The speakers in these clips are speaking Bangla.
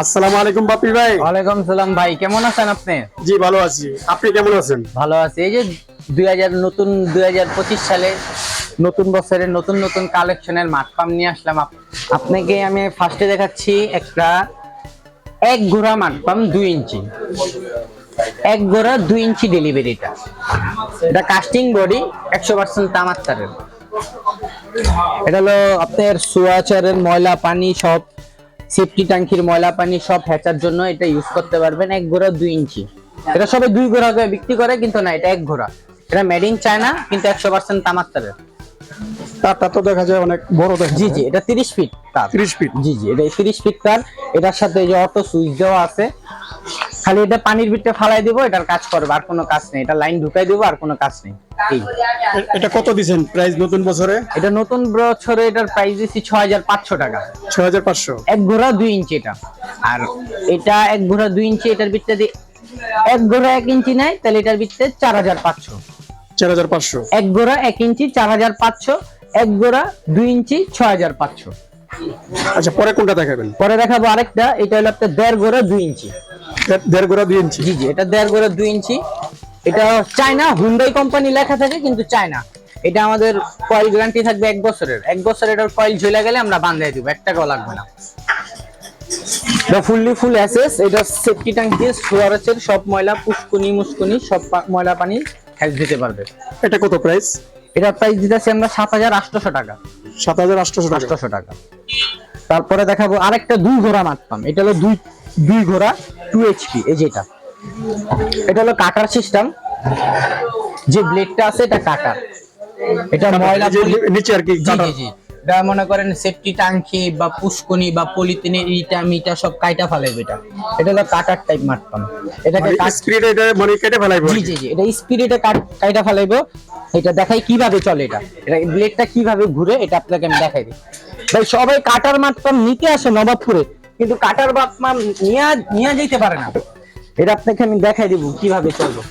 আসসালামু আলাইকুম বাপি ভাই। ওয়ালাইকুম সালাম ভাই কেমন আছেন আপনি? জি ভালো আছি। আপনি কেমন আছেন? ভালো আছি। এই যে দুই হাজার নতুন দুই হাজার পঁচিশ সালে নতুন বছরের নতুন নতুন কালেকশনের মাঠপাম নিয়ে আসলাম। আপনাকে আমি ফার্স্টে দেখাচ্ছি একটা এক ঘোড়া মাঠপাম দুই ইঞ্চি। এক ঘোড়া দুই ইঞ্চি ডেলিভারিটা এটা কাস্টিং বডি একশো পার্সেন্ট তামার তারের এটা হলো আপনার সোয়াচারের ময়লা পানি সব সেফটি ট্যাঙ্কির ময়লা পানি সব হ্যাচার জন্য এটা ইউজ করতে পারবেন এক ঘোড়া দুই ইঞ্চি। এটা সবাই দুই ঘোড়া করে বিক্রি করে কিন্তু না এটা এক ঘোড়া। এটা মেড ইন চায়না কিন্তু একশো পার্সেন্ট তামার তারের তারটা তো দেখা যায় অনেক বড় দেখা জি জি এটা তিরিশ ফিট তার। 30 ফিট জি জি এটা তিরিশ ফিট তার। এটার সাথে এই যে অটো সুইচ দেওয়া আছে খালি এটা পানির ভিতরে ফালাই দিব এটার কাজ করবে আর কোনো কাজ নেই। এটা লাইন ঢুকাই দিব আর কোনো কাজ নেই। এটা কত দিছেন প্রাইস নতুন বছরে? এটা নতুন বছরে এটার প্রাইস হাজার পাঁচশো টাকা। ছয় হাজার পাঁচশো। এক ঘোড়া দুই ইঞ্চি এটা। আর এটা এক ঘোড়া ইঞ্চি এটার ভিতরে এক ঘোড়া ইঞ্চি নেয় তাহলে এটার ভিতরে চার হাজার পাঁচশো। চার হাজার পাঁচশো। এক ঘোড়া এক ইঞ্চি চার হাজার পাঁচশো। এক ঘোড়া দুই ইঞ্চি ছয় হাজার পাঁচশো। আচ্ছা পরে কোনটা দেখাবেন? পরে দেখাবো আরেকটা এটা হলো আপনার দেড় ঘোড়া দুই ইঞ্চি। দেড়- গোড়া দুই ইঞ্চি। জি জি এটা দেড় ঘোড়া দুই ইঞ্চি। এটা চায়না হুন্ডাই কোম্পানি লেখা থাকে কিন্তু চায়না। এটা আমাদের কয়েল গ্যারান্টি থাকবে এক বছরের। এক বছর এটার কয়েল ঝুলে গেলে আমরা বান্ধাই দিব এক টাকাও লাগবে না। এটা ফুললি ফুল অ্যাসেস এটা সেফটি ট্যাঙ্ক দিয়ে সুয়ারের সব ময়লা পুষ্কুনি মুস্কুনি সব ময়লা পানি খেল দিতে পারবে। এটা কত প্রাইস এটার প্রাইস দিতেছি আমরা সাত হাজার আটশোশো টাকা। সাত হাজার আটশোশো টাকা। আটশোশো টাকা। তারপরে দেখাবো আরেকটা দুই ঘোড়া মারতাম এটা হলো দুই দুই ঘোড়া টু এইচপি এই যেটা এটা হলো কাটার সিস্টেম যে ব্লেডটা আছে এটা কাটার এটা ময়লা নিচে আর কি জি কাটা জি। এটা মনে করেন সেফটি ট্যাঙ্কি বা পুষ্কনি বা পলিথিনের ইটা মিটা সব কাইটা ফেলাইবে এটা। এটা হলো কাটার টাইপ মারতাম এটাকে কাট- স্পিড এটা মানে কেটে ফেলাইবো জি জি জি। এটা স্পিরিটে কাইটা ফেলাইবো। এটা দেখাই কীভাবে চলে এটা। এটা ব্লেডটা কীভাবে ঘুরে এটা আপনাকে আমি দেখাই দিই। ভাই সবাই কাটার মাপটাম নিতে আসে নবাবপুরে কিন্তু কাটার মাপমাম নিয়ে নিয়ে যেতে পারে না। এটা আপনাকে আমি দেখাই দিব কীভাবে চলবে।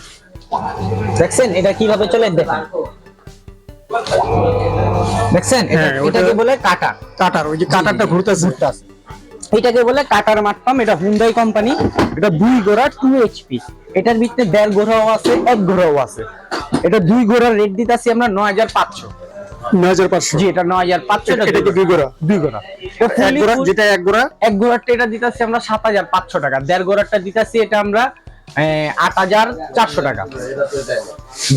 দেখছেন? এটা কীভাবে চলে? দেখেন। দেখছেন? হ্যাঁ, এটাকে বলে কাটার। কাটার ওই যে কাটারটা ঘুরতেছে। ঘুরতেছে। এটাকে বলে কাটার মাঠপাম এটা হুন্ডাই কোম্পানি এটা দুই গোড়া টু এইচপি এটার ভিতরে দেড় গোড়াও আছে এক গোড়াও আছে। এটা দুই গোড়ার রেট দিতেছি আমরা নয় হাজার পাঁচশো। পাঁচশো। জি এটা নয় হাজার পাঁচশো এটা দুই গোড়া? দুই গোড়া। এক গোড়া? যেটা এক গোড়া? এক গোড়ারটা এটা দিতেছি আমরা সাত হাজার পাঁচশো টাকা। দেড় গোড়ারটা দিতেছি এটা আমরা আট হাজার চারশো টাকা।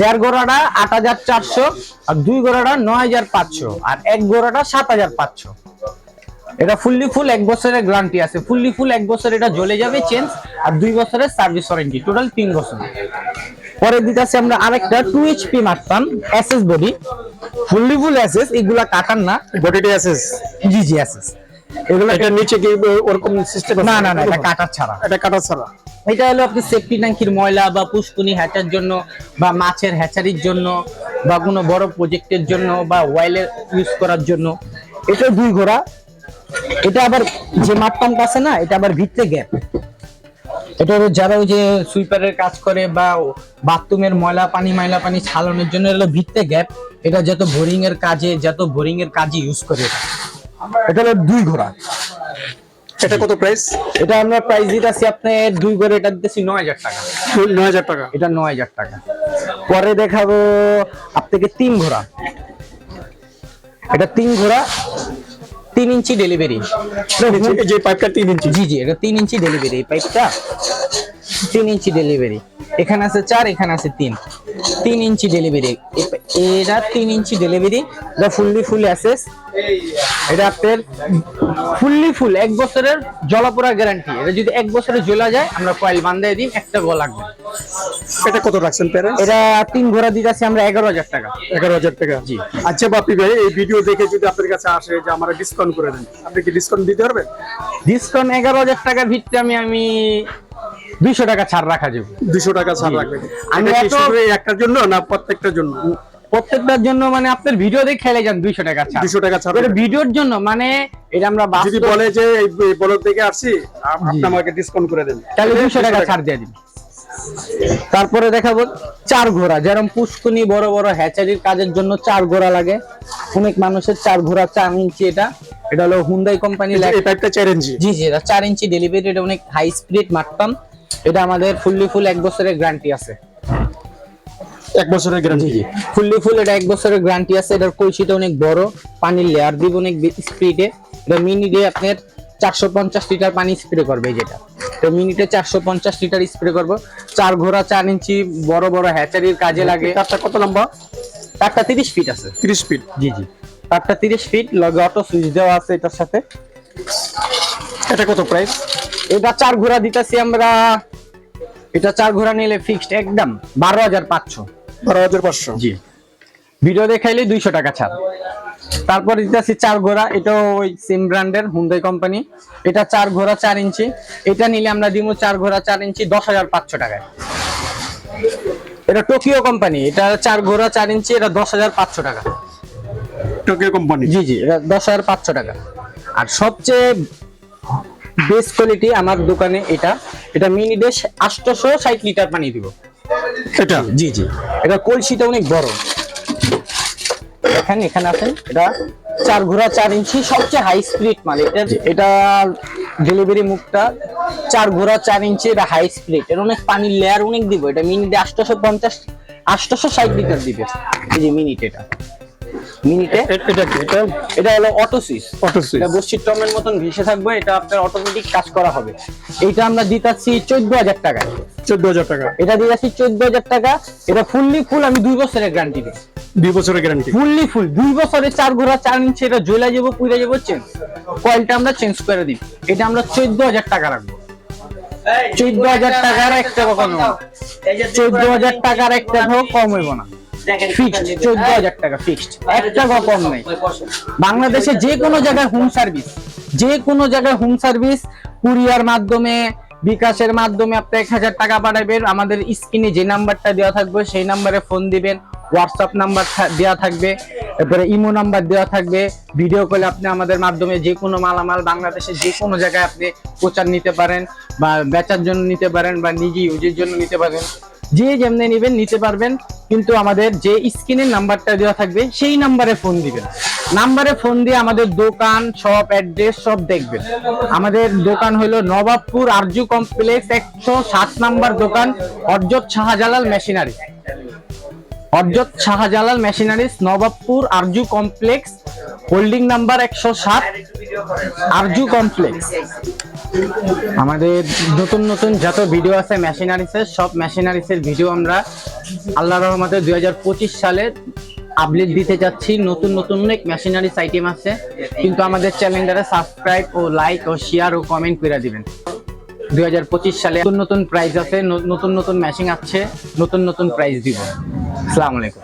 দেড় গোড়াটা আট হাজার চারশো আর দুই গোড়াটা নয় হাজার পাঁচশো আর এক গোড়াটা সাত হাজার পাঁচশো। এটা ফুললি ফুল এক বছরের গ্যারান্টি আছে। ফুললি ফুল এক বছর এটা জ্বলে যাবে চেঞ্জ আর দুই বছরের সার্ভিস ওয়ারেন্টি টোটাল তিন বছর। পরে দিতেছি আমরা আরেকটা টু এইচপি মারতাম S S body fully full SS এগুলা কাটার না। বডিটি আছে জি জি এসএস এগুলো এটা নিচে কি ওরকম সিস্টেম না না না এটা কাটার ছাড়া। এটা কাটা ছাড়া। এটা হলো আপনি সেফটি ট্যাঙ্কির ময়লা বা পুষ্কুনি হ্যাচার জন্য বা মাছের হ্যাচারির জন্য বা কোনো বড় প্রজেক্টের জন্য বা ওয়াইলের ইউজ করার জন্য। এটা দুই ঘোড়া। এটা আবার যে মাঠপাম্প আছে না এটা আবার ভিতরে গ্যাপ এটা হলো যারা ওই যে সুইপারের কাজ করে বা বাথরুমের ময়লা পানি ময়লা পানি ছালানোর জন্য হলো ভিতরে গ্যাপ। এটা যত বোরিং এর কাজে যত বোরিং এর কাজে ইউজ করে এটা। এটা হলো দুই ঘোড়া। এটা কত প্রাইস এটা আমরা প্রাইস দিতেছি আপনি দুই ঘোড়া এটা দিতেছি নয় হাজার টাকা। নয় হাজার টাকা। এটা নয় হাজার টাকা। পরে দেখাবো আপনাকে তিন ঘোড়া। এটা তিন ঘোড়া তিন ইঞ্চি ডেলিভারি যে পাইপটা তিন ইঞ্চি। জি জি এটা তিন ইঞ্চি ডেলিভারি এই পাইপটা তিন ইঞ্চি ডেলিভারি এখানে আছে চার এখানে আছে তিন। তিন ইঞ্চি ডেলিভারি এটা তিন ইঞ্চি ডেলিভারি এটা ফুললি ফুল অ্যাসেস এটা আপনার ফুললি ফুল এক বছরের জলাপোড়া গ্যারান্টি এটা যদি এক বছরে জ্বলা যায় আমরা কয়েল বান্ধাই দিই একটা গো লাগবে। এটা কত রাখছেন এটা তিন ঘোড়া দিতেছি আমরা এগারো হাজার টাকা। এগারো হাজার টাকা। জি। আচ্ছা বাপি ভাই এই ভিডিও দেখে যদি আপনার কাছে আসে যে আমার ডিসকাউন্ট করে দেন আপনি কি ডিসকাউন্ট দিতে পারবেন? ডিসকাউন্ট এগারো হাজার টাকার আমি আমি দুইশো টাকা ছাড় রাখা যাবে। দুশো টাকা ছাড় রাখবেন আমি একটার জন্য না প্রত্যেকটার জন্য? প্রত্যেকটার জন্য মানে আপনার ভিডিও দেখে খেলে যান দুইশো টাকা ছাড়। দুশো টাকা ছাড় ভিডিওর জন্য মানে এটা আমরা যদি বলে যে এই থেকে আসছি আপনি আমাকে ডিসকাউন্ট করে দেন। তাহলে দুইশো টাকা। ছাড় দিয়ে দিন। তারপরে দেখাবো চার ঘোড়া। যেরকম পুষ্কুনি বড় বড় হ্যাচারির কাজের জন্য চার ঘোড়া লাগে। অনেক মানুষের চার ঘোড়া চার ইঞ্চি এটা। এটা হলো হুন্দাই কোম্পানি ইঞ্চি? জি জি এটা চার ইঞ্চি ডেলিভারি এটা অনেক হাই স্পিড মারতাম। এটা আমাদের ফুললি ফুল এক বছরের গ্যারান্টি আছে। এক বছরের গ্যারান্টি ফুললি ফুল এটা এক বছরের গ্যারান্টি আছে। এটার কলসিটা অনেক বড় পানির লেয়ার দিব অনেক স্পিডে এটা মিনিটে আপনার চারশো পঞ্চাশ লিটার পানি স্প্রে করবে যেটা। তো মিনিটে চারশো পঞ্চাশ লিটার স্প্রে করব। চার ঘোড়া চার ইঞ্চি বড় বড় হ্যাচারির কাজে লাগে। তারটা কত লম্বা? তারটা তিরিশ ফিট আছে। তিরিশ ফিট জি জি। তারটা তিরিশ ফিট লগে অটো সুইচ দেওয়া আছে এটার সাথে। এটা কত প্রাইস এটা চার ঘোড়া দিতেছি আমরা। এটা চার ঘোড়া নিলে ফিক্সড একদম বারো হাজার পাঁচশো। বারো হাজার পাঁচশো? জি। ভিডিও দেখাইলে দুইশো টাকা ছাড়। তারপর দিতেছি চার ঘোড়া এটা ওই সিম ব্র্যান্ডের হুন্দাই কোম্পানি এটা চার ঘোড়া চার ইঞ্চি। এটা নিলে আমরা দিব চার ঘোড়া চার ইঞ্চি দশ হাজার পাঁচশো টাকায়। এটা টোকিও কোম্পানি এটা চার ঘোড়া চার ইঞ্চি এটা দশ হাজার পাঁচশো টাকা। টোকিও কোম্পানি জি জি এটা দশ হাজার পাঁচশো টাকা। আর সবচেয়ে বেস্ট কোয়ালিটি আমার দোকানে এটা। এটা মিনি ডেশ আটশোশো ষাট লিটার পানি দিব। এটা? জি জি। এটা কলসিটা অনেক বড়। দেখেন এখানে আছেন এটা চার ঘোড়া চার ইঞ্চি সবচেয়ে হাই স্পিড মাল। এটা এটা ডেলিভারি মুখটা চার ঘোড়া চার ইঞ্চি এটা হাই স্পিড এর অনেক পানির লেয়ার অনেক দিব। এটা মিনিটে আটশোশো পঞ্চাশ আটশোশো ষাট লিটার দিবে। এই যে মিনিট এটা। মিনিটে এটা এটা এটা হলো অটো সুইচ অটো সুইচ এটা টমের মতন ভেসে থাকবে এটা আপনার অটোমেটিক কাজ করা হবে। এইটা আমরা দিতাছি চোদ্দ হাজার চোদ্দ হাজার টাকা। এটা দিতাছি চোদ্দ হাজার টাকা। এটা ফুললি ফুল আমি দুই বছরের গ্যারান্টি দিই দুই বছরের গ্যারান্টি ফুললি ফুল দুই বছরে চার ঘোড়া, চার ইঞ্চি এটা জ্বলা যাব, পুড়ে যাব চেঞ্জ কয়েলটা আমরা চেঞ্জ করে দিই এটা আমরা চোদ্দ হাজার টাকা রাখব। চোদ্দ হাজার টাকার এক টাকা কম চোদ্দ হাজার টাকার এক টাকাও কম হইব না। ফিক্সড চোদ্দ হাজার টাকা ফিক্সড এক টাকা কম বাংলাদেশে যে কোনো জায়গায় হোম সার্ভিস যে কোনো জায়গায় হোম সার্ভিস কুরিয়ার মাধ্যমে, বিকাশের মাধ্যমে আপনি এক হাজার টাকা পাঠাবেন। আমাদের স্ক্রিনে যে নাম্বারটা দেওয়া থাকবে, সেই নাম্বারে ফোন দিবেন। হোয়াটসঅ্যাপ নাম্বার দেওয়া থাকবে তারপরে ইমো নাম্বার দেওয়া থাকবে। ভিডিও কলে আপনি আমাদের মাধ্যমে যে কোনো মালামাল বাংলাদেশের যে কোনো জায়গায় আপনি প্রচার নিতে পারেন বা বেচার জন্য নিতে পারেন বা নিজে ইউজের জন্য নিতে পারেন। যে যেমনি নেবেন নিতে পারবেন, কিন্তু আমাদের যে স্ক্রিনের নাম্বারটা দেওয়া থাকবে, সেই নাম্বারে ফোন দিবেন। নাম্বারে ফোন দিয়ে আমাদের দোকান সব অ্যাড্রেস সব দেখবেন। আমাদের দোকান হলো নবাবপুর আরজু কমপ্লেক্স একশো সাত নাম্বার দোকান অর্জত Shahjalal machinery অর্জত Shahjalal machineries, Nawabpur Arju complex, holding number একশো সাত, আরজু কমপ্লেক্স। আমাদের নতুন নতুন যত ভিডিও আছে মেশিনারিসের সব মেশিনারিসের ভিডিও আমরা আল্লাহ রহমতে দুই সালে আপডেট দিতে যাচ্ছি। নতুন নতুন অনেক মেশিনারিস আইটেম আছে। কিন্তু আমাদের চ্যানেলটারে সাবস্ক্রাইব ও লাইক ও শেয়ার ও কমেন্ট করে দিবেন। দুই হাজার পঁচিশ সালে নতুন নতুন প্রাইস আছে নতুন নতুন মেশিন আছে নতুন নতুন প্রাইস দিব। আসসালামু আলাইকুম।